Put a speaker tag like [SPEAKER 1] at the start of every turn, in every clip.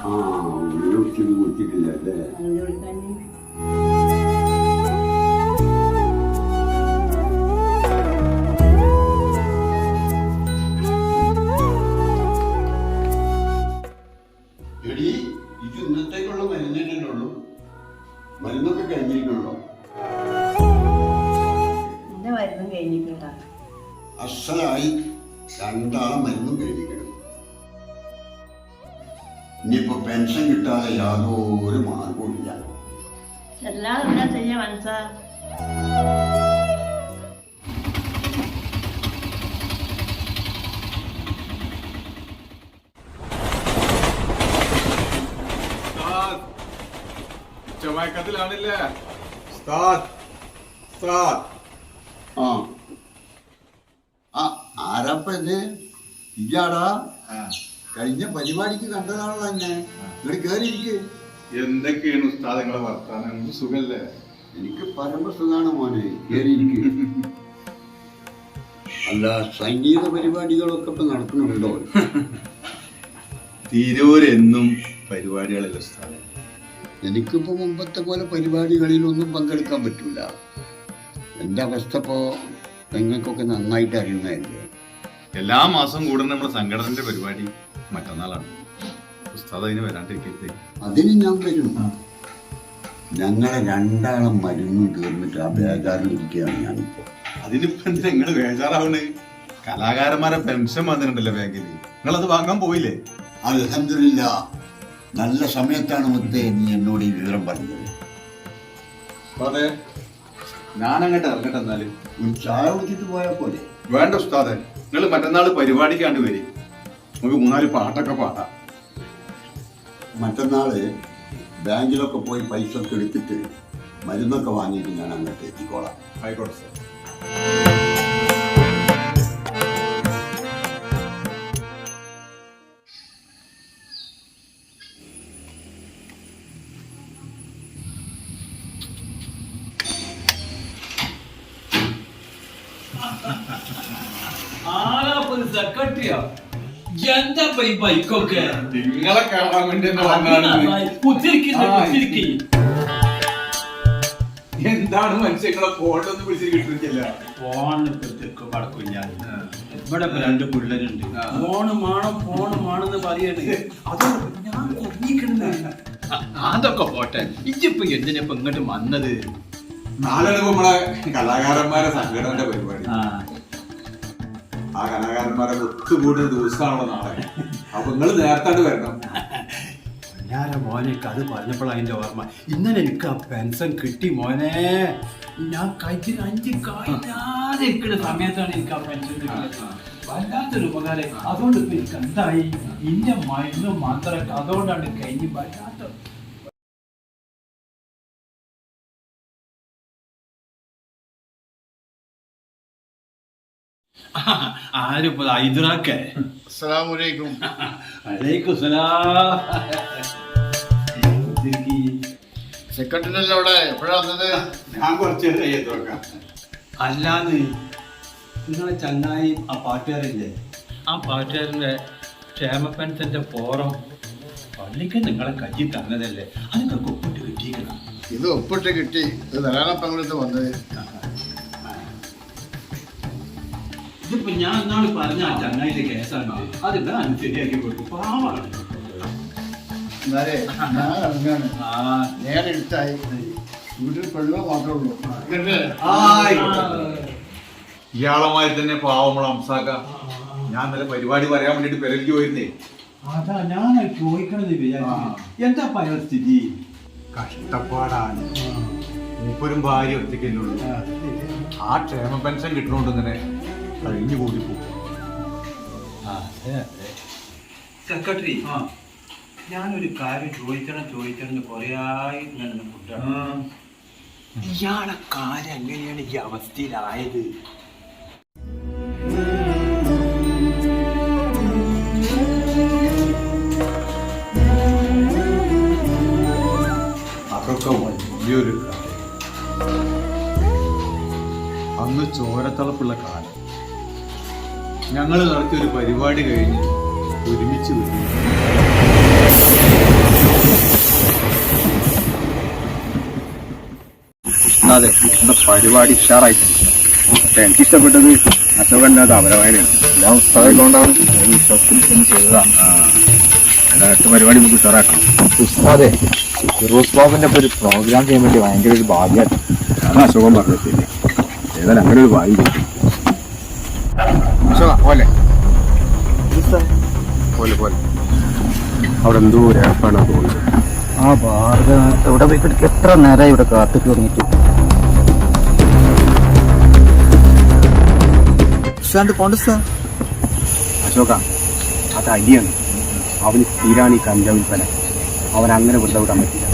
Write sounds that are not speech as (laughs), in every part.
[SPEAKER 1] ആ കുടിച്ചിട്ടില്ല അല്ലേ? എടി ഇത് ഇന്നത്തേക്കുള്ള മരുന്നല്ലേ ഉള്ളൂ മരുന്നൊക്കെ കഴിഞ്ഞിരിക്കണല്ലോ.
[SPEAKER 2] മരുന്നും
[SPEAKER 1] അസലായി രണ്ടാളം മരുന്നും കഴിഞ്ഞിരിക്കണം ഇനിയിപ്പോ പെൻഷൻ കിട്ടാതെ യാതൊരു മാർഗവും ഇല്ല.
[SPEAKER 2] എന്നാ എന്താ ചെയ്യാ മനസ്സാ?
[SPEAKER 1] ആ. ആരാപ്പ ഇത്? ഇയാടാ കഴിഞ്ഞ പരിപാടിക്ക് കണ്ടതാണല്ലോ തന്നെ ഇവിടെ കയറിയിരിക്ക്
[SPEAKER 3] എന്തൊക്കെയാണ് ഉസ്താദങ്ങളെ വർത്താനം? സുഖല്ലേ?
[SPEAKER 1] എനിക്ക് പരമസുഖാണ് മോനെ. കയറിയിരിക്ക് അല്ല സംഗീത പരിപാടികളൊക്കെ ഇപ്പൊ നടക്കുന്നുണ്ടോ?
[SPEAKER 3] തിരൂരെന്നും പരിപാടികളല്ല ഉസ്താദ്?
[SPEAKER 1] എനിക്കിപ്പോ മുമ്പത്തെ പോലെ പരിപാടികളിലൊന്നും പങ്കെടുക്കാൻ പറ്റൂല. എന്റെ അവസ്ഥ ഇപ്പോ നിങ്ങൾക്കൊക്കെ നന്നായിട്ട് അറിയുന്നതല്ലേ
[SPEAKER 3] എല്ലാ മാസം കൂടുന്ന നമ്മുടെ സംഘടനന്റെ പരിപാടി. മറ്റന്നാളാണ്. ഉസ്താദ് അതിന് വരാണ്ടിരിക്കരുത്.
[SPEAKER 1] അതിന് ഞാൻ വരും. ഞങ്ങളെ രണ്ടാളും മരുന്നും തീർന്നിട്ട് ആ ബേജാറിലിരിക്കുകയാണ് ഞാനിപ്പോ.
[SPEAKER 3] അതിനിപ്പോ എന്തിനാ നിങ്ങൾ ബേജാറാവണ്? കലാകാരന്മാരെ പെൻഷൻ വന്നിട്ടുണ്ടല്ലോ ബാങ്കിൽ. അത് വാങ്ങാൻ പോയില്ലേ?
[SPEAKER 1] അലഹമില്ല നല്ല സമയത്താണ് മുത്തേ നീ എന്നോട് ഈ വിവരം പറഞ്ഞത്.
[SPEAKER 3] അതെ ഞാനങ്ങോട്ട് ഇറങ്ങട്ടെ
[SPEAKER 1] എന്നാൽ. ചായ കുടിച്ചിട്ട് പോയാൽ പോലെ
[SPEAKER 3] വേണ്ട ഉസ്താദെ നിങ്ങൾ മറ്റന്നാൾ പരിപാടിക്കാണ്ട് വരി. നമുക്ക് മൂന്നാൽ പാട്ടൊക്കെ പാടാം.
[SPEAKER 1] മറ്റന്നാൾ ബാങ്കിലൊക്കെ പോയി പൈസ ഒക്കെ എടുത്തിട്ട് മരുന്നൊക്കെ വാങ്ങിയിട്ട് ഞാൻ അങ്ങോട്ട് എത്തിക്കോളാം.
[SPEAKER 3] ആയിക്കോട്ടെ സാർ.
[SPEAKER 4] ആരാപ്പൊരു സെക്രട്ടറിയോ എന്താ ഈ ബൈക്കൊക്കെ?
[SPEAKER 3] നിങ്ങളെ കാണാൻ വേണ്ടി
[SPEAKER 4] കുത്തിരിക്കി
[SPEAKER 3] എന്താണ് മനുഷ്യങ്ങളെ ഫോട്ടൊന്നും പിടിച്ച് കിട്ടുന്നില്ല
[SPEAKER 4] ഫോണ് പടക്കും ഞാൻ ഇവിടെ രണ്ട് പിള്ളേരുണ്ട്. ഫോണ് മാണം ഫോണ് മാണെന്ന് പറയണേ. അതൊക്കെ പോട്ടെ. ഇജ്ജിപ്പൊ എന്തിനിപ്പൊ ഇങ്ങോട്ട് വന്നത്?
[SPEAKER 3] നാളെ നമ്മളെ കലാകാരന്മാരെ സംഘടനയുടെ പരിപാടി.
[SPEAKER 4] ആ
[SPEAKER 3] ആ കലാകാരന്മാരെ ഒത്തുകൂടുന്ന ദിവസമാണല്ലോ നാളെ. അപ്പൊ നിങ്ങൾ നേരത്തെ വരണം.
[SPEAKER 4] ഞാനാ മോനെ അത് പറഞ്ഞപ്പോൾ അതിന്റെ ഓർമ്മ. ഇന്നലെ എനിക്ക് ആ പെൻഷൻ കിട്ടി മോനെ. ഞാൻ കഴിച്ചു അഞ്ച് കഴിയാതെ ഇരിക്കുന്ന സമയത്താണ് എനിക്ക് ആ പെൻഷൻ കിട്ടിയത്. വല്ലാത്തൊരു ഉപകാരം. അതുകൊണ്ട് ഇപ്പൊ എനിക്ക് എന്തായി? ഇന്ന മരുന്നും മാത്രമൊക്കെ അതുകൊണ്ടാണ് കഴിഞ്ഞ് വല്ലാത്ത (laughs) ആരും ഇപ്പൊ ഹൈദരാക്കെ
[SPEAKER 5] അസ്സലാമലൈക്കും
[SPEAKER 4] അലൈക്കും സലാം.
[SPEAKER 5] സെക്രട്ടറി അല്ലേ അവിടെ? എപ്പോഴാ വന്നത്?
[SPEAKER 3] ഞാൻ കുറച്ച് നോക്കാം
[SPEAKER 4] അല്ലാന്ന് നിങ്ങളെ ചങ്ങായി ആ പാട്ടുകാരില്ലേ ആ പാട്ടുകാരന്റെ ക്ഷേമ പെൻഷന്റെ പോറം പള്ളിക്ക് നിങ്ങളെ കയ്യിൽ തന്നതല്ലേ? അതിനൊക്കെ ഒപ്പിട്ട് കിട്ടിയിരിക്കണം
[SPEAKER 5] ഇത് ഒപ്പിട്ട് കിട്ടി. ഇത് ധാരാളം പങ്കെടുത്ത് വന്നത്.
[SPEAKER 4] ഇതിപ്പോ ഞാൻ ഇന്നാൾ പറഞ്ഞ ആ ചങ്ങായിന്റെ കേസാണ് അത് ഞാൻ ശരിയാക്കി കൊടുക്കും. പാവാണ്.
[SPEAKER 5] എന്നാലേ ഞാൻ ഇറങ്ങാണ്.
[SPEAKER 4] ആ.
[SPEAKER 5] നേരെ എടുത്തായി. വീട്ടിൽ പെണ്ണോ മാത്രമേ ഉള്ളൂ. സെക്രട്ടറി,
[SPEAKER 3] ഇയാളമായി തന്നെ പാവമുള്ള അംസാക്ക. ഞാൻ നല്ല പരിപാടി പറയാൻ വേണ്ടിട്ട് പെരലിക്ക് പോയിരുന്നേ.
[SPEAKER 4] അതാ ഞാൻ ചോദിക്കണത് എന്താ പല സ്ഥിതി
[SPEAKER 3] കഷ്ടപ്പാടാണ് മൂപ്പരും ഭാര്യ ഒറ്റയ്ക്കല്ലുള്ളൂ ആ ക്ഷേമ പെൻഷൻ കിട്ടണോണ്ട് ഇങ്ങനെ കഴിഞ്ഞു കൂടി പോകും
[SPEAKER 4] സെക്രട്ടറി ഞാനൊരു കാര്യം ചോദിക്കണം ചോദിക്കണം എന്ന് കുറേ ആയി ഫുഡാണ് ഇയാളെ കാര്യം എങ്ങനെയാണ് ഈ അവസ്ഥയിലായത്?
[SPEAKER 3] അതൊക്കെ വലിയൊരു കാര്യം. അന്ന് ചോരത്തളപ്പുള്ള കാലം ഞങ്ങൾ നടത്തിയൊരു പരിപാടി കഴിഞ്ഞ് ഒരുമിച്ച് വിട്ടു
[SPEAKER 6] അതെ ഇന്നത്തെ പരിപാടി ഉഷാറായിട്ടുണ്ട്. എനിക്ക് ഇഷ്ടപ്പെട്ടത് അശോകന്റെ അപരവായനയാണ് എല്ലാ പുസ്തകമായിക്കൊണ്ടാണ് ഞാൻ വിശ്വസത്തിൽ ചെയ്തതാണ് അടുത്ത പരിപാടി നമുക്ക് ഉഷാറാക്കണം. ഉസ്താദെ ഒരു പ്രോഗ്രാം ചെയ്യാൻ വേണ്ടി ഭയങ്കര ഒരു ഭാഗ്യമായിട്ട് അതാണ് അശോകൻ പറഞ്ഞിട്ടില്ലേ ഏതായാലും അങ്ങനെ ഒരു ഭാഗ്യം. അശോക പോലെ പോലെ പോലെ അവിടെ എന്തോ രേപ്പാണ് തോന്നുന്നത്
[SPEAKER 7] ആ ഭാർഗ ഇവിടെ പോയി കിടക്ക്? എത്ര നേരമായി ഇവിടെ കാത്തു തുടങ്ങിയിട്ട്
[SPEAKER 6] അശോക അത് അടിയാണ് അവന് സ്ഥിരാണ് ഈ കഞ്ചാവിൽ വിൽപ്പന അവൻ അങ്ങനെ വെറുതെ വിടാൻ പറ്റില്ല.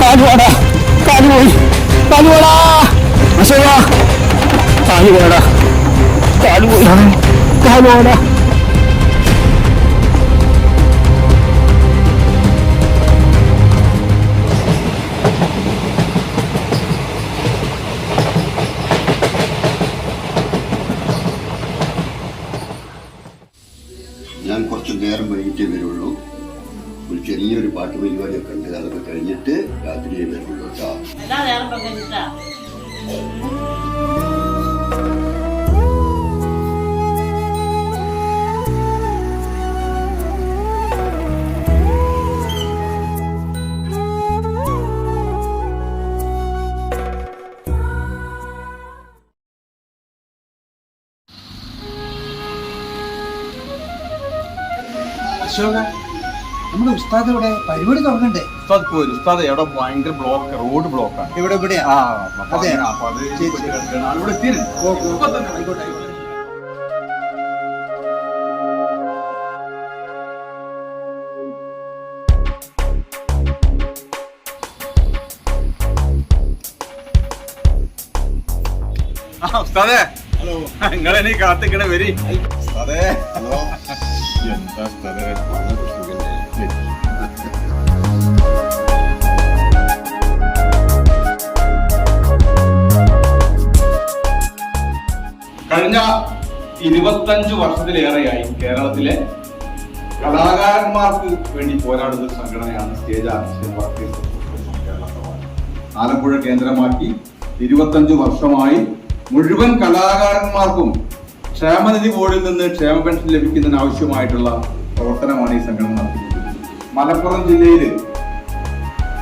[SPEAKER 1] 看住我的，看住我，
[SPEAKER 8] 看住我的，兄弟，看住我的，看住我的，看住我的。
[SPEAKER 1] പാട്ട് പരിപാടിയൊക്കെ ഉണ്ട്. അതൊക്കെ കഴിഞ്ഞിട്ട് രാത്രിയേ വരുള്ളൂ കേട്ടോ
[SPEAKER 4] അശോക നമ്മുടെ ഉസ്താദ് ഇവിടെ പരിപാടി തുടങ്ങണ്ടേ?
[SPEAKER 3] ഉസ്താദ് പോയി. ഉസ്താദ് എവിടെ? ഭയങ്കര ബ്ലോക്ക് റോഡ് ബ്ലോക്കാണ്
[SPEAKER 4] ഇവിടെ? ഇവിടെയാ
[SPEAKER 3] ആ
[SPEAKER 4] അതെ.
[SPEAKER 3] അങ്ങനെ- അപ്പൊ അത് ഇവിടെ എത്തിയിരുന്നു ഉസ്താദേ. ഹലോ. നിങ്ങൾ ഇനി കാത്തിക്കണ വരി. ഉസ്താദേ. ഹലോ. എന്താ ഉസ്താദേ? കഴിഞ്ഞ ഇരുപത്തഞ്ച് വർഷത്തിലേറെയായി കേരളത്തിലെ കലാകാരന്മാർക്ക് വേണ്ടി പോരാടുന്ന ഒരു സംഘടനയാണ് സ്റ്റേജ് ആർട്ടിസ്റ്റ്. ആലപ്പുഴ കേന്ദ്രമാക്കി ഇരുപത്തഞ്ച് വർഷമായി മുഴുവൻ കലാകാരന്മാർക്കും ക്ഷേമനിധി ബോർഡിൽ നിന്ന് ക്ഷേമ പെൻഷൻ ലഭിക്കുന്നതിന് ആവശ്യമായിട്ടുള്ള പ്രവർത്തനമാണ് ഈ സംഘടന നടത്തുന്നത് മലപ്പുറം ജില്ലയിൽ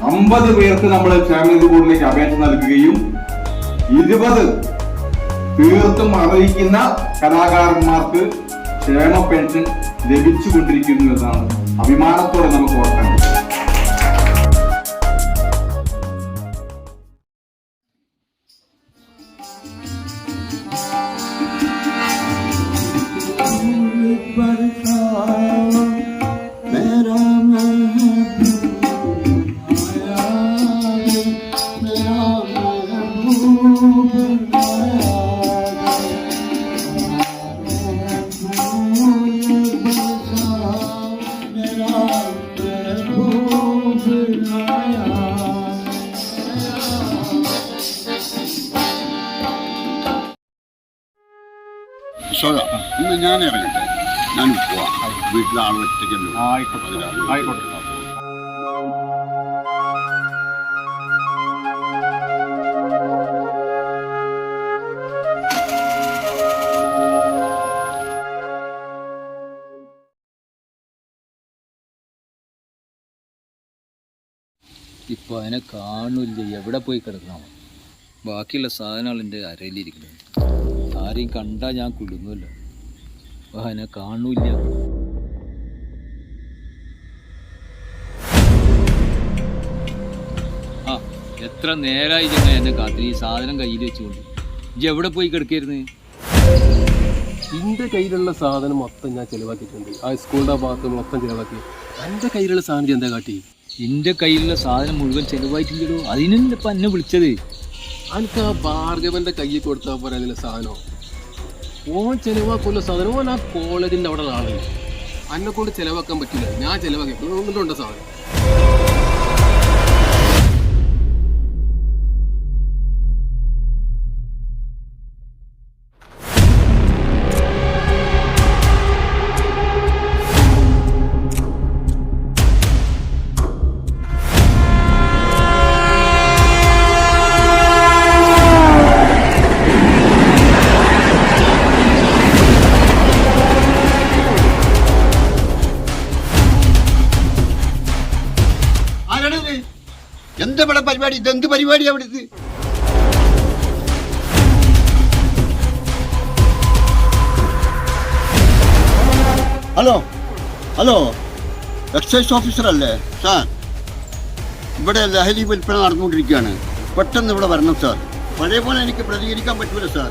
[SPEAKER 3] അമ്പത് പേർക്ക് നമ്മൾ ക്ഷേമനിധി ബോർഡിലേക്ക് അപേക്ഷ നൽകുകയും ഇരുപത് തീർത്തും അറിയിക്കുന്ന കലാകാരന്മാർക്ക് ക്ഷേമ പെൻഷൻ ലഭിച്ചുകൊണ്ടിരിക്കുന്നു എന്നാണ് അഭിമാനത്തോടെ നമുക്ക് ഓർക്കാൻ
[SPEAKER 1] അശോക ഇന്ന് ഞാൻ ഇറങ്ങട്ടെ. ഞാൻ പോവാം. വീട്ടിലാണ് ഒറ്റയ്ക്കല്ലോ
[SPEAKER 3] ആയിക്കോട്ടെ. ആയിക്കോട്ടെ.
[SPEAKER 7] ഇപ്പൊ അതിനെ കാണില്ല എവിടെ പോയി കിടക്കണം? ബാക്കിയുള്ള സാധനങ്ങൾ എന്റെ അരയിലിരിക്കുന്നത് ആരെയും കണ്ടാൽ ഞാൻ കുടുങ്ങുമല്ലോ വാഹന കാണൂല്ല. ആ എത്ര നേരമായി ചെങ്ങ എന്നെ കാത്തിരി. ഈ സാധനം കയ്യിൽ വെച്ചുകൊണ്ട് ഇജ്ജ് എവിടെ പോയി കിടക്കായിരുന്നു?
[SPEAKER 9] എന്റെ കയ്യിലുള്ള സാധനം മൊത്തം ഞാൻ ചിലവാക്കിയിട്ടുണ്ട്. ആ സ്കൂളിന്റെ ഭാഗത്ത് മൊത്തം ചിലവാക്കി. എന്റെ കയ്യിലുള്ള സാധനം എന്താ കാട്ടി?
[SPEAKER 7] എന്റെ കയ്യിലുള്ള സാധനം മുഴുവൻ ചെലവായിട്ടില്ലല്ലോ അതിനല്ലേ ഇപ്പൊ എന്നെ വിളിച്ചത്?
[SPEAKER 9] അനക്ക് ആ ഭാർഗവന്റെ കയ്യിൽ കൊടുത്താൽ പറയുന്നില്ല സാധനം. ഓൻ ചെലവാക്കുന്ന സാധനം. ഓൻ ആ കോളേജിന്റെ അവിടെ ആളല്ലേ അന്നെ കൊണ്ട് ചെലവാക്കാൻ പറ്റില്ല. ഞാൻ ചെലവാക്കി. എന്നിട്ടുണ്ട് സാധനം?
[SPEAKER 1] എന്താ പരിപാടി? ഇതെന്ത് പരിപാടി അവിടെ ഹലോ ഹലോ എക്സൈസ് ഓഫീസർ അല്ലേ? സാർ ഇവിടെ ലഹരി വിൽപ്പന നടന്നുകൊണ്ടിരിക്കുകയാണ്. പെട്ടെന്ന് ഇവിടെ വരണം സാർ. പഴയ പോലെ എനിക്ക് പ്രതികരിക്കാൻ പറ്റൂല സാർ.